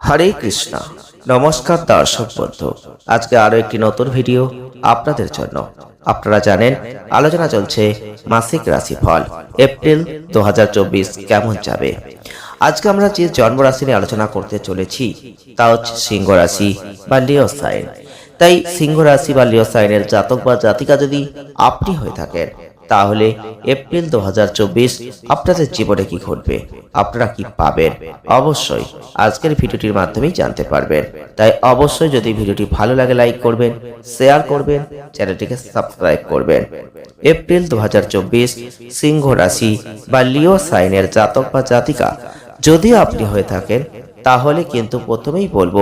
হরে কৃষ্ণ। নমস্কার দর্শক বন্ধু। আজকে আরও একটি নতুন ভিডিও আপনাদের জন্য। আপনারা জানেন, আলোচনা চলছে মাসিক রাশিফল, এপ্রিল দু হাজার চব্বিশ কেমন যাবে। আজকে আমরা যে জন্ম রাশি নিয়ে আলোচনা করতে চলেছি, তা হচ্ছে সিংহ রাশি বা লিও সাইন। তাই সিংহ রাশি বা লিও সাইনের জাতক বা জাতিকা যদি আপনি হয়ে থাকেন তাহলে এপ্রিল দু হাজার চব্বিশ আপনাদের জীবনে কি ঘটবে? আপনারা কি পাবেন? অবশ্যই আজকের ভিডিওটির মাধ্যমেই জানতে পারবেন। তাই অবশ্যই যদি ভিডিওটি ভালো লাগে লাইক করবেন শেয়ার করবেন, চ্যানেলটিকে সাবস্ক্রাইব করবেন। এপ্রিল দু হাজার চব্বিশ সিংহ রাশি বা লিও সাইনের জাতক বা জাতিকা যদি আপনি হয়ে থাকেন, তাহলে কিন্তু প্রথমেই বলব,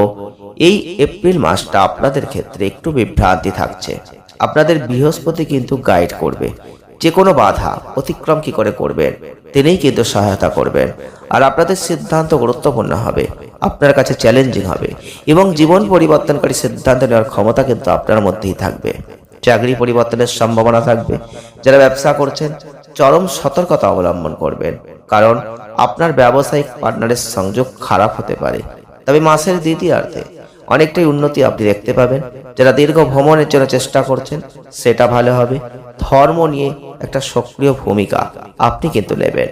এই এপ্রিল মাসটা আপনাদের ক্ষেত্রে একটু বিভ্রান্তি থাকছে। আপনাদের বৃহস্পতি কিন্তু গাইড করবে। যে কোনো বাধা অতিক্রম কি করে করবেন? তিনিই কিন্তু সহায়তা করবেন। আর আপনাদের সিদ্ধান্ত গুরুত্বপূর্ণ হবে। আপনার কাছে চ্যালেঞ্জিং হবে। এবং জীবন পরিবর্তনকারী সিদ্ধান্ত নেওয়ার ক্ষমতা কিন্তু আপনার মধ্যেই থাকবে। চাকরি পরিবর্তনের সম্ভাবনা থাকবে। যারা ব্যবসা করছেন, চরম সতর্কতা অবলম্বন করবেন। কারণ আপনার ব্যবসায়িক পার্টনারের সংযোগ খারাপ হতে পারে। তবে মাসের দ্বিতীয়ার্ধে অনেকটাই উন্নতি আপনি দেখতে পাবেন। যারা দীর্ঘ ভ্রমণের জন্য চেষ্টা করছেন, সেটা ভালো হবে। ধর্ম নিয়ে একটা সক্রিয় ভূমিকা আপনি কিন্তু নেবেন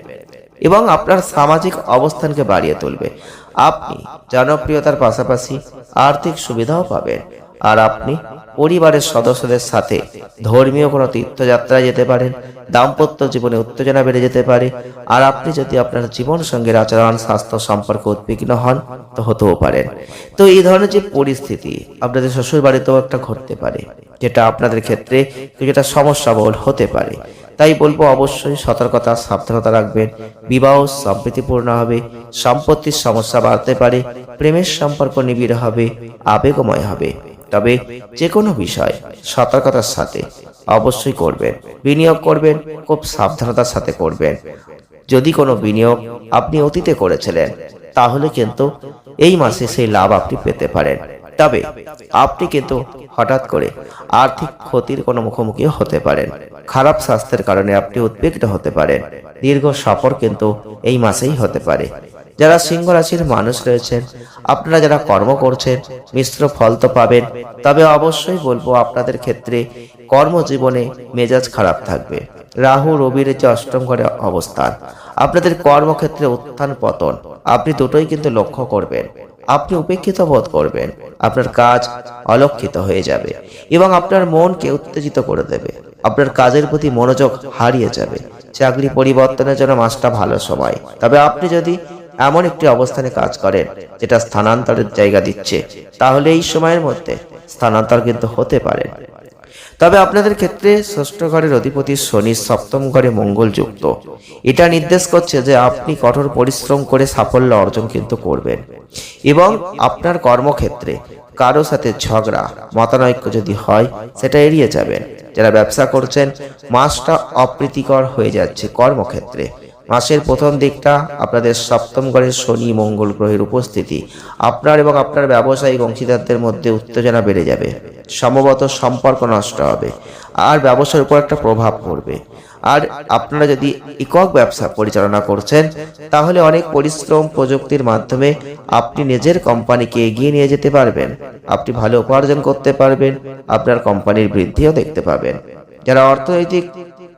এবং আপনার সামাজিক অবস্থানকে বাড়িয়ে তুলবে। আপনি জনপ্রিয়তার পাশাপাশি আর্থিক সুবিধাও পাবেন। আর আপনি পরিবারের সদস্যদের সাথে ধর্মীয় কোনো তীর্থযাত্রায় যেতে পারেন দাম্পত্য জীবনে উত্তেজনা বেড়ে যেতে পারে, আর আপনি যদি আপনার জীবন সঙ্গের আচরণ, স্বাস্থ্য সম্পর্কে উদ্বিগ্ন হন, তো হতেও পারেন তো এই ধরনের যে পরিস্থিতি আপনাদের শ্বশুর বাড়িতেও একটা ঘটতে পারে, যেটা আপনাদের ক্ষেত্রে কিছুটা সমস্যা বহুল হতে পারে। তাই বলব, অবশ্যই সতর্কতা, সাবধানতা রাখবেন, বিবাহ সম্প্রীতিপূর্ণ হবে, সম্পত্তির সমস্যা বাড়তে পারে, প্রেমের সম্পর্ক নিবিড় হবে, আবেগময় হবে। তবে যে কোনো বিষয় সতর্কতার সাথে অবশ্যই করবেন। বিনিয়োগ করবেন, খুব সাবধানতার সাথে করবেন। যদি কোনো বিনিয়োগ আপনি অতীতে করেছিলেন, তাহলে কিন্তু এই মাসে সেই লাভ আপনি পেতে পারেন। তবে আপনি কিন্তু হঠাৎ করে আর্থিক ক্ষতির কোনো মুখোমুখি হতে পারেন। খারাপ স্বাস্থ্যের কারণে আপনি উদ্বিগ্ন হতে পারেন। দীর্ঘ সফর কিন্তু এই মাসেই হতে পারে। যারা সিংহ রাশির মানুষ রয়েছেন, আপনারা যারা কর্ম করছেন, মিশ্র ফল তো পাবেন। তবে অবশ্যই বলব আপনাদের ক্ষেত্রে কর্মজীবনে মেজাজ খারাপ থাকবে। রাহু, রবির যে অষ্টম ঘরে অবস্থান, আপনাদের কর্মক্ষেত্রে উত্থান পতন। আপনি দুটোই কিন্তু লক্ষ্য করবেন। আপনি উপেক্ষিত বোধ করবেন, আপনার কাজ অলক্ষিত হয়ে যাবে এবং আপনার মনকে উত্তেজিত করে দেবে। আপনার কাজের প্রতি মনোযোগ হারিয়ে যাবে। চাকরি পরিবর্তনের জন্য মাসটা ভালো সময়। তবে আপনি যদি এমন একটি অবস্থানে কাজ করেন যেটা স্থানান্তরের জায়গা দিচ্ছে। তাহলে এই সময়ের মধ্যে স্থানান্তর কিন্তু হতে পারে। তবে আপনাদের ক্ষেত্রে ষষ্ঠ ঘরের অধিপতি শনি সপ্তম ঘরে মঙ্গল যুক্ত এটা নির্দেশ করছে যে আপনি কঠোর পরিশ্রম করে সাফল্য অর্জন কিন্তু করবেন। এবং আপনার কর্মক্ষেত্রে কারও সাথে ঝগড়া, মতানৈক্য যদি হয়, সেটা এড়িয়ে যাবেন। যারা ব্যবসা করছেন, মাসটা অপ্রীতিকর হয়ে যাচ্ছে কর্মক্ষেত্রে। মাসের প্রথম দিকটা আপনাদের সপ্তম ঘরের শনি মঙ্গল গ্রহের উপস্থিতি। আপনার এবং আপনার ব্যবসায়িক অংশীদারদের মধ্যে উত্তেজনা বেড়ে যাবে। সম্ভবত সম্পর্ক নষ্ট হবে। আর ব্যবসার উপর একটা প্রভাব পড়বে। আর আপনারা যদি একক ব্যবসা পরিচালনা করছেন, তাহলে অনেক পরিশ্রম প্রযুক্তির মাধ্যমে আপনি নিজের কোম্পানিকে এগিয়ে নিয়ে যেতে পারবেন। আপনি ভালো উপার্জন করতে পারবেন, আপনার কোম্পানির বৃদ্ধিও দেখতে পাবেন। যারা অর্থনৈতিক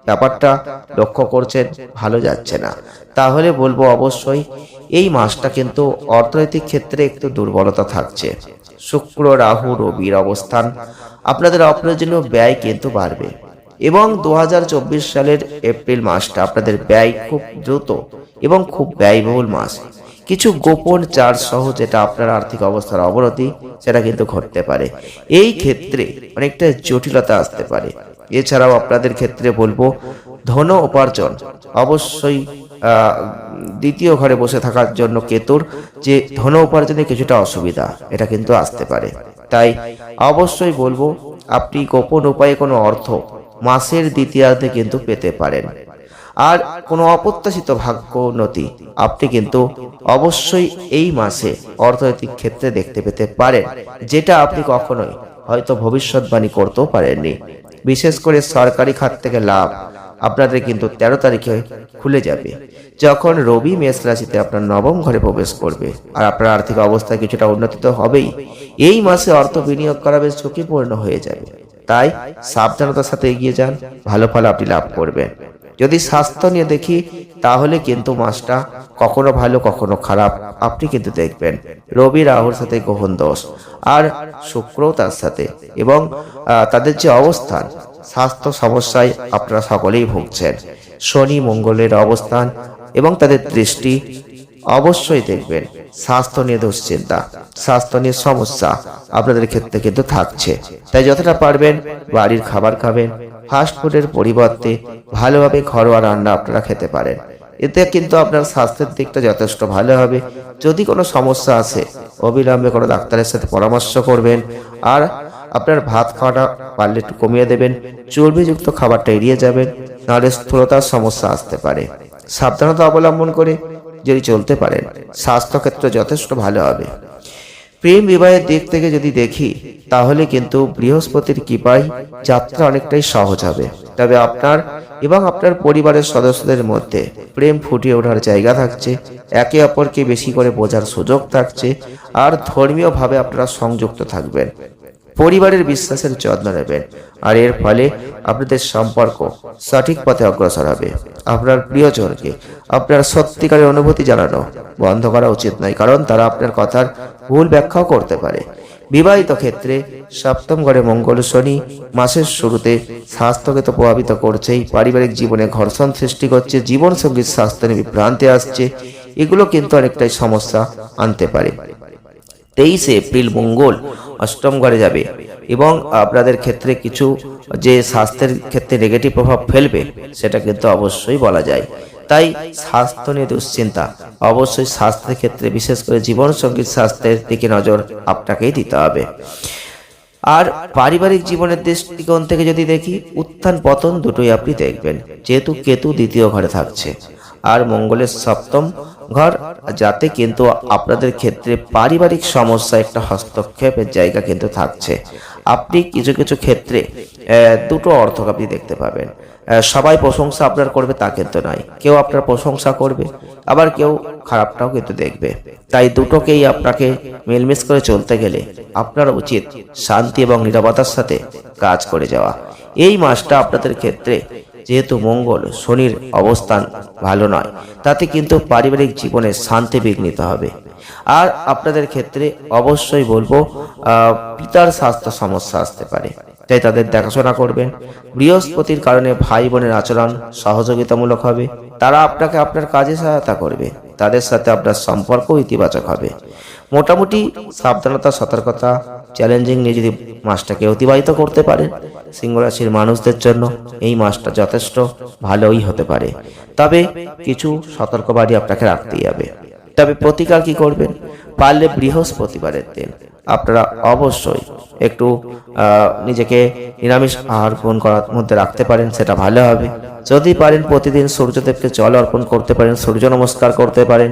ব্যাপারটা লক্ষ্য করছেন, ভালো যাচ্ছে না। তাহলে বলব অবশ্যই, এই মাসটা কিন্তু অর্থনৈতিক ক্ষেত্রে একটু দুর্বলতা থাকছে। শুক্র, রাহু, রবির অবস্থান আপনাদের অপ্রয়োজনীয় ব্যয় কিন্তু বাড়বে। এবং দু হাজার চব্বিশ সালের এপ্রিল মাসটা আপনাদের ব্যয় খুব দ্রুত এবং খুব ব্যয়বহুল মাস। কিছু গোপন চার সহ যেটা আপনার আর্থিক অবস্থার অবনতি, সেটা কিন্তু ঘটতে পারে। এই ক্ষেত্রে অনেকটা জটিলতা আসতে পারে। এছাড়াও আপনাদের ক্ষেত্রে বলব, ধন উপার্জন। অবশ্যই দ্বিতীয় ঘরে বসে থাকার জন্য কেতুর যে ধন উপার্জনে কিছুটা অসুবিধা, এটা কিন্তু আসতে পারে। তাই অবশ্যই বলব, আপনি গোপন উপায়ে কোনো অর্থ মাসের দ্বিতীয়ার্ধে কিন্তু পেতে পারেন। আর কোনো অপ্রত্যাশিত ভাগ্য উন্নতি আপনি কিন্তু অবশ্যই এই মাসে অর্থনৈতিক ক্ষেত্রে দেখতে পেতে পারেন, যেটা আপনি কখনোই হয়তো ভবিষ্যৎবাণী করতেও পারেননি। বিশেষ করে সরকারি খাত থেকে লাভ। আপনাদের কিন্তু তেরো তারিখে খুলে যাবে। যখন রবি মেষ রাশিতে আপনার নবম ঘরে প্রবেশ করবে, আর আপনার আর্থিক অবস্থা কিছুটা উন্নতি তো হবেই। এই মাসে অর্থ বিনিয়োগ করা বেশ ঝুঁকিপূর্ণ হয়ে যাবে। তাই সাবধানতার সাথে এগিয়ে যান, ভালো ফল আপনি লাভ করবেন। যদি স্বাস্থ্য নিয়ে দেখি, তাহলে কিন্তু মাসটা কখনো ভালো, কখনো খারাপ। আপনি কিন্তু দেখবেন, রবি রাহুর সাথে গ্রহণ দোষ, আর শুক্র তার সাথে। এবং তাদের যে অবস্থান, স্বাস্থ্য সমস্যায় আপনারা সকলেই ভুগছেন। শনি মঙ্গলের অবস্থান এবং তাদের দৃষ্টি, অবশ্যই দেখবেন, স্বাস্থ্য নিয়ে দুশ্চিন্তা, স্বাস্থ্য নিয়ে সমস্যা আপনাদের ক্ষেত্রে কিন্তু থাকছে। তাই যতটা পারবেন, বাড়ির খাবার খাবেন ফাস্ট ফুডের পরিবর্তে ভালোভাবে ঘরোয়া রান্না আপনারা খেতে পারেন। এতে কিন্তু আপনার স্বাস্থ্যের দিকটা যথেষ্ট ভালো হবে। যদি কোনো সমস্যা আছে, অবিলম্বে কোনো ডাক্তারের সাথে পরামর্শ করবেন। আর আপনার ভাত খাওয়াটা পারলে একটু কমিয়ে দেবেন। চর্বিযুক্ত খাবারটা এড়িয়ে যাবেন। নাহলে স্থূলতার সমস্যা আসতে পারে। সাবধানতা অবলম্বন করে যদি চলতে পারেন, স্বাস্থ্যক্ষেত্র যথেষ্ট ভালো হবে। প্রেম বিবাহের দিক থেকে যদি দেখি, তাহলে কিন্তু বৃহস্পতির কৃপায় যাত্রা অনেকটাই সহজ হবে। তবে আপনার এবং আপনার পরিবারের সদস্যদের মধ্যে প্রেম ফুটিয়ে ওঠার জায়গা থাকছে, একে অপরকে বেশি করে বোঝার সুযোগ থাকছে, আর ধর্মীয়ভাবে আপনারা সংযুক্ত থাকবেন। পরিবারের বিশ্বাসের যত্ন নেবেন, আর এর ফলে আপনাদের সম্পর্ক সঠিক পথে অগ্রসর হবে। আপনার প্রিয়জনকে আপনার সত্যিকারের অনুভূতি জানানো বন্ধ করা উচিত নয়, কারণ তারা আপনার কথার ভুল ব্যাখ্যাও করতে পারে। বিবাহিত ক্ষেত্রে সপ্তম ঘরে মঙ্গল শনি মাসের শুরুতে স্বাস্থ্যকে তো প্রভাবিত করছেই, পারিবারিক জীবনে ঘর্ষণ সৃষ্টি করছে, জীবনসঙ্গীর স্বাস্থ্য নিয়ে বিভ্রান্তি আসছে, এগুলো কিন্তু অনেকটাই সমস্যা আনতে পারে। তেইশে এপ্রিল মঙ্গল অষ্টম ঘরে যাবে এবং আপনাদের ক্ষেত্রে কিছু যে স্বাস্থ্যের ক্ষেত্রে নেগেটিভ প্রভাব ফেলবে, সেটা কিন্তু অবশ্যই বলা যায়। তাই স্বাস্থ্য নিয়ে দুশ্চিন্তা। অবশ্যই স্বাস্থ্যের ক্ষেত্রে, বিশেষ করে জীবনসঙ্গীর স্বাস্থ্যের দিকে নজর আপনাকেই দিতে হবে। আর পারিবারিক জীবনের দৃষ্টিকোণ থেকে যদি দেখি, উত্থান পতন দুটোই আপনি দেখবেন, যেহেতু কেতু দ্বিতীয় ঘরে থাকছে। আর মঙ্গলের সপ্তম ঘর, যাতে কিন্তু আপনাদের ক্ষেত্রে পারিবারিক সমস্যা, একটা হস্তক্ষেপের জায়গা কিন্তু থাকছে। আপনি কিছু কিছু ক্ষেত্রে দুটো অর্থ আপনি দেখতে পাবেন। সবাই প্রশংসা আপনার করবে তা কিন্তু নয়। কেউ আপনার প্রশংসা করবে, আবার কেউ খারাপটাও কিন্তু দেখবে। তাই দুটোকেই আপনাকে মিলমিশ করে চলতে গেলে আপনার উচিত শান্তি এবং নিরাপত্তার সাথে কাজ করে যাওয়া। এই মাসটা আপনাদের ক্ষেত্রে যেহেতু মঙ্গল, শনির অবস্থান ভালো নয়, তাতে কিন্তু পারিবারিক জীবনে শান্তি বিঘ্নিত হবে। আর আপনাদের ক্ষেত্রে অবশ্যই বলব পিতার স্বাস্থ্য সমস্যা আসতে পারে, তাই তাদের দেখাশোনা করবেন। বৃহস্পতির কারণে ভাই বোনের আচরণ সহযোগিতামূলক হবে, তারা আপনাকে আপনার কাজে সহায়তা করবে, তাদের সাথে আপনার সম্পর্ক ইতিবাচক হবে। মোটামুটি সাবধানতা, সতর্কতা চ্যালেঞ্জিং নিয়ে যদি মাসটাকে অতিবাহিত করতে পারেন সিংহ রাশির মানুষদের জন্য এই মাসটা যথেষ্ট ভালোই হতে পারে। তবে কিছু সতর্কবাণী আপনাকে রাখতেই হবে। তবে প্রতিকার কি করবেন? পারলে বৃহস্পতিবারের দিন আপনারা অবশ্যই একটু নিজেকে নিরামিষ আহার গ্রহণ করার মধ্যে রাখতে পারেন, সেটা ভালো হবে। যদি পারেন প্রতিদিন সূর্যদেবকে জল অর্পণ করতে পারেন, সূর্য নমস্কার করতে পারেন,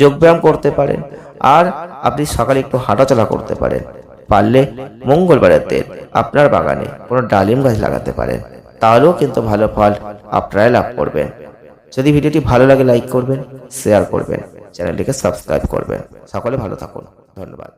যোগব্যায়াম করতে পারেন, আর আপনি সকালে একটু হাঁটাচলা করতে পারেন। পারলে মঙ্গলবারের দিন আপনার বাগানে কোনো ডালিম গাছ লাগাতে পারেন। তাহলেও কিন্তু ভালো ফল আপনারাই লাভ করবেন। যদি ভিডিওটি ভালো লাগে লাইক করবেন শেয়ার করবেন, চ্যানেলটিকে সাবস্ক্রাইব করবেন। সকলে ভালো থাকুন। ধন্যবাদ।